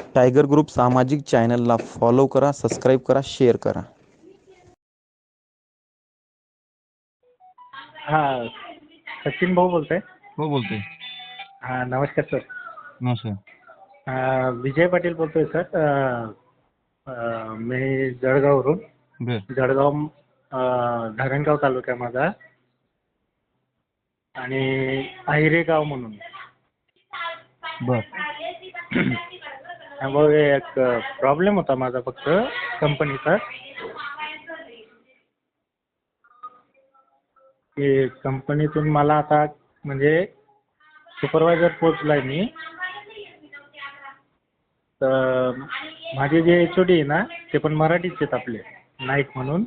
Tiger group सामाजिक चॅनलला follow करा सबस्क्राईब करा शेअर करा. हा सचिन भाऊ बोलतोय. हो बोलतोय. हा नमस्कार सर. नमस्कार. अ, विजय पाटील बोलतोय सर. अ, अ, मी जळगाववरून. बर. जळगाव अ, धरणगाव तालुका माझा. आणि आहिरे गाव म्हणून. बर. मग एक प्रॉब्लेम होता माझा फक्त कंपनीचा की कंपनीतून मला आता म्हणजे सुपरवायझर पोचलाय मी. तर माझे जे एच ओ डी आहे ना ते पण मराठीच आहेत आपले नाईक म्हणून.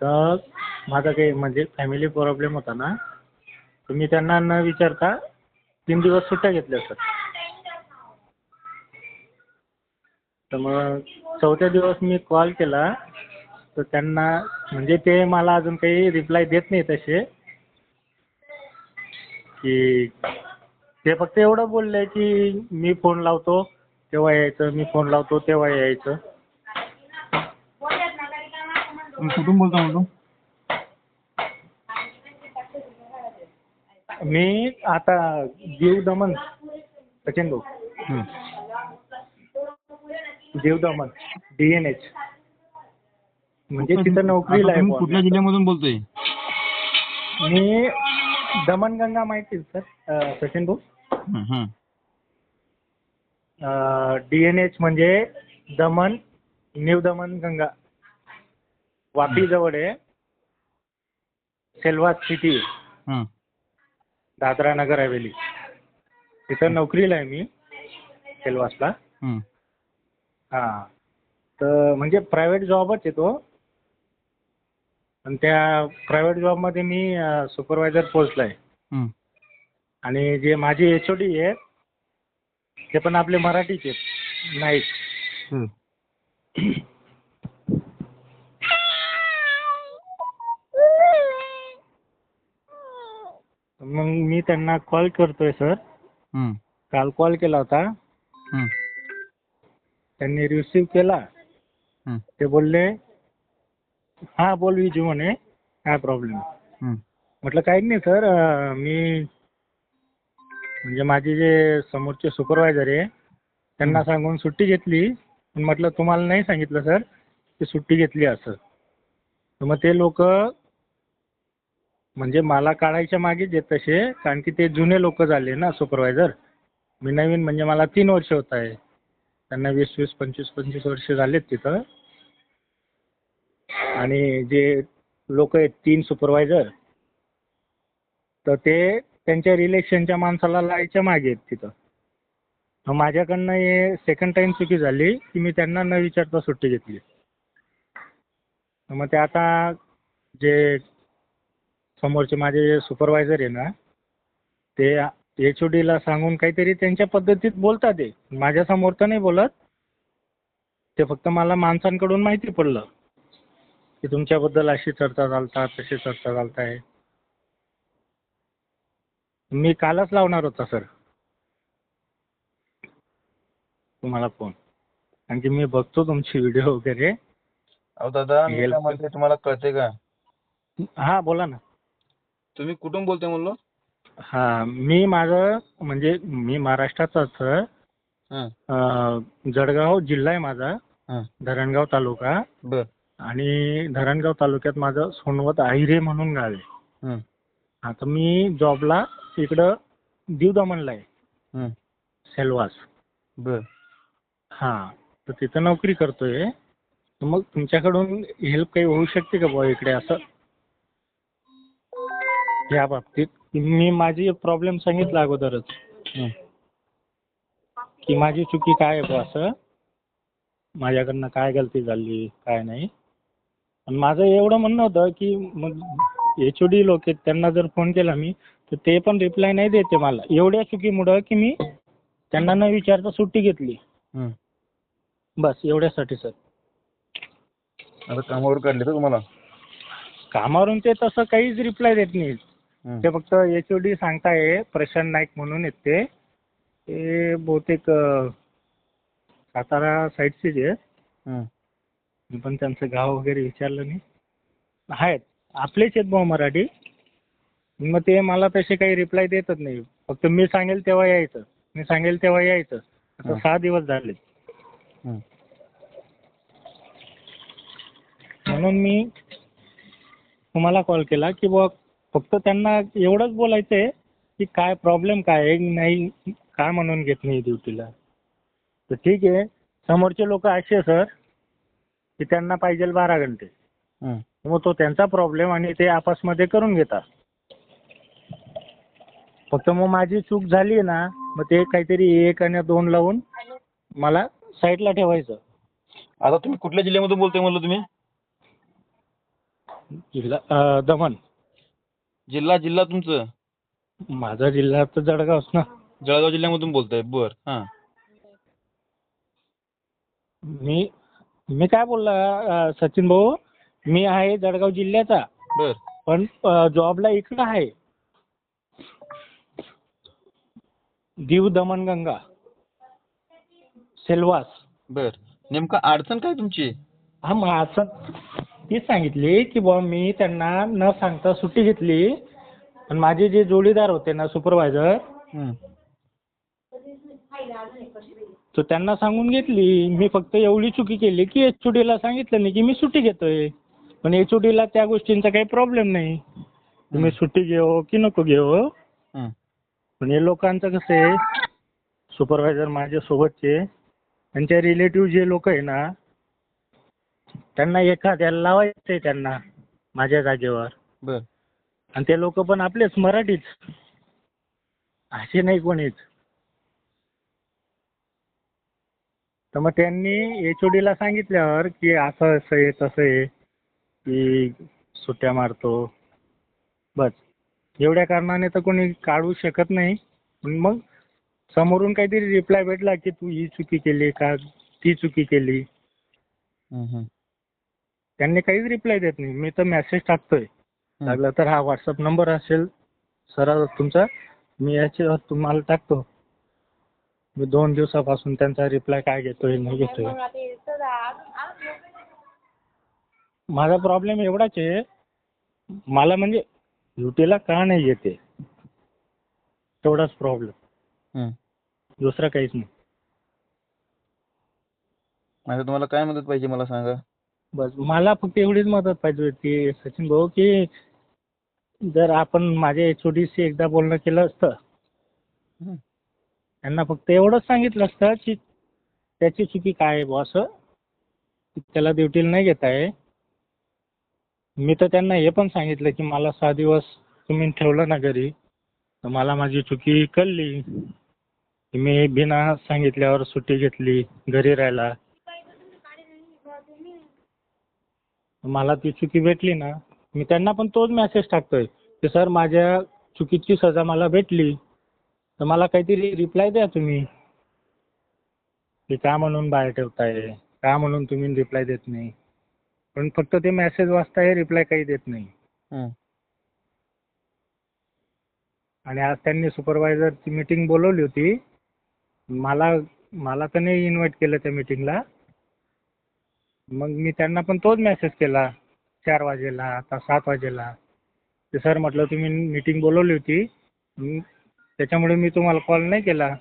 तर माझा काही म्हणजे फॅमिली प्रॉब्लेम होता ना तुम्ही त्यांना न विचारता तीन दिवस सुट्ट्या घेतल्या सर तर मग चौथ्या दिवस मी कॉल केला. तर त्यांना म्हणजे ते मला अजून काही रिप्लाय देत नाही तसे. की ते फक्त एवढं बोलले की मी फोन लावतो तेव्हा यायचं मी फोन लावतो तेव्हा यायचं. तुम्ही कुठून बोलता म्हणतो मी आता दीव दमन सचिन भाऊ. हं. Diu Daman D N H म्हणजे तिथं नोकरीला तुम्ही कुठल्या आहे जिल्ह्यामधून बोलतोय? मी दमणगंगा माहिती आहे सर सचिन भाऊ? हं, हं. डी एन एच म्हणजे दमन न्यू दमन गंगा. वापी जवळ आहे. सेलवास सिटी. दादरा नगर हवेली. तिथं नोकरीला आहे मी सेलवासला. हं. तर म्हणजे प्रायव्हेट जॉबच आहे तो आणि त्या प्रायव्हेट जॉबमध्ये मी सुपरवायझर पोस्टला आहे. आणि जे माझे एच ओ डी आहेत ते पण आपले मराठीचे आहेत नाईक हं. मग मी त्यांना कॉल करतोय सर. काल कॉल केला होता हं. त्यांनी रिसिव्ह केला. ते बोलले हां बोल विजू म्हणे काय प्रॉब्लेम. म्हटलं काही नाही सर मी म्हणजे माझे जे समोरचे सुपरवायझर आहे त्यांना सांगून सुट्टी घेतली. पण म्हटलं तुम्हाला नाही सांगितलं सर की सुट्टी घेतली असं. तर मग ते लोक म्हणजे मला काढायच्या मागेच आहेत तसे कारण की ते जुने लोक झाले ना सुपरवायझर मी नवीन म्हणजे मला तीन वर्ष होत आहे. त्यांना वीस वीस पंचवीस पंचवीस वर्ष झालेत तिथं. आणि जे लोक आहेत तीन सुपरवायझर तर ते त्यांच्या रिलेशनच्या माणसाला लावायच्या मागे आहेत तिथं. मग माझ्याकडनं हे सेकंड टाइम चुकी झाली की मी त्यांना न विचारता सुट्टी घेतली. मग ते आता जे समोरचे माझे सुपरवायझर आहे ना ते एच ओ डीला सांगून काहीतरी त्यांच्या पद्धतीत बोलतात ते. माझ्यासमोर तर नाही बोलत. ते फक्त मला माणसांकडून माहिती पडलं. की तुमच्याबद्दल अशी चर्चा चालतात तशी चर्चा चालत आहे मी कालच लावणार होता सर. तुम्हाला फोन. आणखी मी बघतो तुमची व्हिडिओ वगैरे. अहो दादा मी Help- काय म्हणते तुम्हाला कळते का? हां बोला ना. तुम्ही कुठून बोलताय म्हणलो? हां मी माझं म्हणजे मी महाराष्ट्राचाच हं. अं, जळगाव जिल्हा आहे माझा. हं. धरणगाव तालुका. बर. आणि धरणगाव तालुक्यात माझं सोनवत आहिरे म्हणून गाव आहे. हं. आता मी जॉबला इकडं दीव दमणला आहे. हं. सेलवास. बर. हां तर तिथं नोकरी करतोय. तर मग तुमच्याकडून हेल्प काही होऊ शकते का बुवा इकडे असं? या बाबतीत. मी माझी प्रॉब्लेम सांगितला अगोदरच. की माझी चुकी काय आहे असं? माझ्याकडनं काय गलती झाली काय नाही? आणि माझं एवढं म्हणणं होतं की मग एच ओ डी लोक आहेत त्यांना जर फोन केला मी तर ते पण रिप्लाय नाही देते मला. एवढ्या चुकीमुळं की मी त्यांना न विचारता सुट्टी घेतली. बस एवढ्यासाठी सर. आता कामावर काढले तर तुम्हाला? कामावरून ते तसं काहीच रिप्लाय देत नाहीत. ते फक्त एच ओ डी सांगताय प्रशांत नाईक म्हणून आहेत ते. ते बहुतेक सातारा साईडचेच आहे हं. मी पण त्यांचं गाव वगैरे विचारलं नाही. आहेत. आपलेच आहेत भाऊ मराठी. मग ते मला तसे काही रिप्लाय देतच नाही. फक्त मी सांगेल तेव्हा यायचं. मी सांगेल तेव्हा यायचं. आता. सहा दिवस झाले. म्हणून मी तुम्हाला कॉल केला की बुवा फक्त त्यांना एवढंच बोलायचं आहे की काय प्रॉब्लेम काय आहे? नाही काय म्हणून घेत नाही ड्युटीला? तर ठीक आहे. समोरचे लोक असे सर की त्यांना पाहिजे बारा घंटे. मग तो त्यांचा प्रॉब्लेम आणि ते आपसमध्ये करून घेतात. फक्त मग माझी चूक झाली ना मग ते काहीतरी एक आणि दोन लावून मला साईडला ठेवायचं. आता तुम्ही कुठल्या जिल्ह्यामधून बोलताय म्हणलं तुम्ही? जिल्हा अं, दमण. जिल्हा जिल्हा तुमचं? माझा जिल्हा तर जळगावच ना. जळगाव जिल्ह्यामधून बोलताय. बर हां. मी मी काय बोलला अं, सचिन भाऊ? मी आहे जळगाव जिल्ह्याचा. बर. पण अं, जॉबला इकडं आहे. दीव दमणगंगा सेल्वास. बर. नेमकं अडचण काय तुमची? हा मग असं तीच सांगितली की बुवा मी त्यांना न सांगता सुट्टी घेतली. पण माझे जे जोडीदार होते ना सुपरवायझर हं. तर त्यांना सांगून घेतली मी फक्त एवढी चुकी केली की एच ला सांगितलं नाही की मी सुट्टी घेतोय. पण एच ला त्या गोष्टींचा काही प्रॉब्लेम नाही. तुम्ही सुट्टी घेऊ की नको घेऊ हं. पण हे लोकांचं कसं आहे सुपरवायझर माझ्या सोबतचे त्यांचे रिलेटिव्ह जे लोक आहे ना त्यांना एखाद्याला लावायचं आहे त्यांना माझ्या जागेवर. बर. आणि ते लोक पण आपलेच मराठीच. असे नाही कोणीच. तर मग त्यांनी एच ओ ला सांगितल्यावर की असं असं आहे तसं आहे की सुट्ट्या मारतो. बस. एवढ्या कारणाने तर कोणी काढू शकत नाही. पण मग समोरून काहीतरी रिप्लाय भेटला की तू ही चुकी केली का ती चुकी केली. त्यांनी काहीच रिप्लाय देत नाही. मी तर मेसेज टाकतोय. लागलं तर हा व्हॉट्सअप नंबर असेल सर तुमचा मी याच्यावर तुम्हाला टाकतो. मी दोन दिवसापासून त्यांचा रिप्लाय काय घेतोय नाही घेतोय. माझा प्रॉब्लेम एवढाच आहे मला म्हणजे ड्युटीला का नाही येते? तेवढाच प्रॉब्लेम. दुसरा काहीच नाही. आता तुम्हाला काय मदत पाहिजे मला सांगा? बस मला फक्त एवढीच मदत पाहिजे होती सचिन भाऊ की जर आपण माझ्या एच शी एकदा बोलणं केलं असतं. त्यांना फक्त एवढंच सांगितलं असतं की त्याची चुकी काय आहे की त्याला ड्युटीला नाही घेत आहे. मी तर त्यांना हे पण सांगितलं की मला सहा दिवस तुम्ही ठेवलं ना घरी तर मला माझी चुकी कळली. की मी बिना सांगितल्यावर सुट्टी घेतली घरी राहायला. मला ती चुकी भेटली ना मी त्यांना पण तोच मेसेज टाकतोय की सर माझ्या चुकीची सजा मला भेटली. तर मला काहीतरी रिप्लाय द्या तुम्ही. की का म्हणून बाहेर ठेवताय? का म्हणून तुम्ही रिप्लाय देत नाही? पण फक्त ते मेसेज वाचताय रिप्लाय काही देत नाही. आणि आज त्यांनी सुपरवायझरची मीटिंग बोलवली होती. मला मला तर नाही इन्व्हाइट केलं त्या मीटिंगला मग मी त्यांना पण तोच मेसेज केला चार वाजेला आता सात वाजेला. ते सर म्हटलं तुम्ही मीटिंग बोलवली होती. त्याच्यामुळे मी तुम्हाला कॉल नाही केला.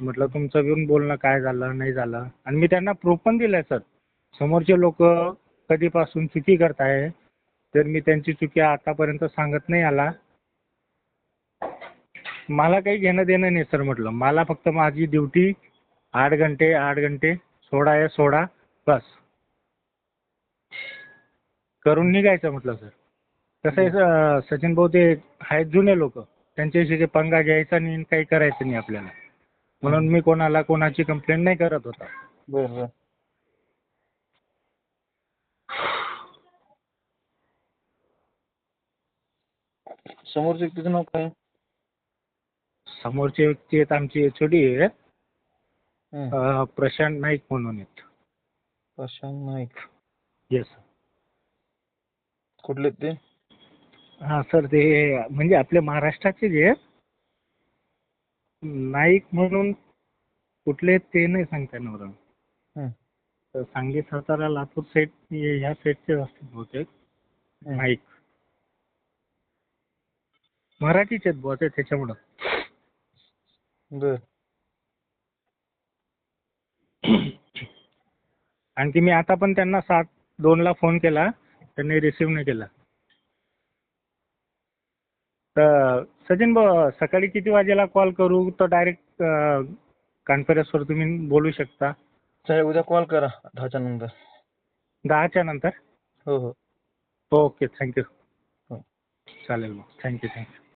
म्हटलं तुमचं घेऊन बोलणं काय झालं नाही झालं? आणि मी त्यांना प्रूफ पण दिलाय सर समोरचे लोक कधीपासून चुकी करताय तर मी त्यांची चुकी आतापर्यंत सांगत नाही आला. मला काही घेणं देणं नाही सर म्हटलं. मला फक्त माझी ड्युटी आठ घंटे आठ घंटे सोडा आहे सोडा. बस. करून निघायचं म्हटलं सर कसं आहे स- सचिन भाऊ ते आहेत जुने लोक. त्यांच्याशी ते पंगा घ्यायचा नाही आणि काही करायचं नाही आपल्याला. म्हणून मी कोणाला कोणाची कंप्लेंट नाही करत होता. बर बर. समोरच्या व्यक्तीचं नाव काय? समोरचे व्यक्ती आहेत आमचे एच हं. अं, प्रशांत नाईक म्हणून आहेत. प्रशांत नाईक. येस कुठले आहेत ते? हां सर ते म्हणजे आपल्या महाराष्ट्राचे जे आहेत नाईक म्हणून कुठले ते नाही सांगता येणार मला. हं. तर सांगली सातारा लातूर सेट ह्या सेटचे असतील बहुतेक. हं. नाईक. मराठीचे आहेत बुवा ते त्याच्यामुळं. बर. आणखी मी आता पण त्यांना सात दोनला फोन केला. त्यांनी रिसिव्ह नाही केला. तर सचिन भाऊ सकाळी किती वाजेला कॉल करू? तर डायरेक्ट कॉन्फरन्सवर तुम्ही बोलू शकता. साहेब उद्या कॉल करा दहाच्या नंतर. दहाच्या नंतर? हो हो. Okay thank you. हो. चालेल मग. Thank you thank you.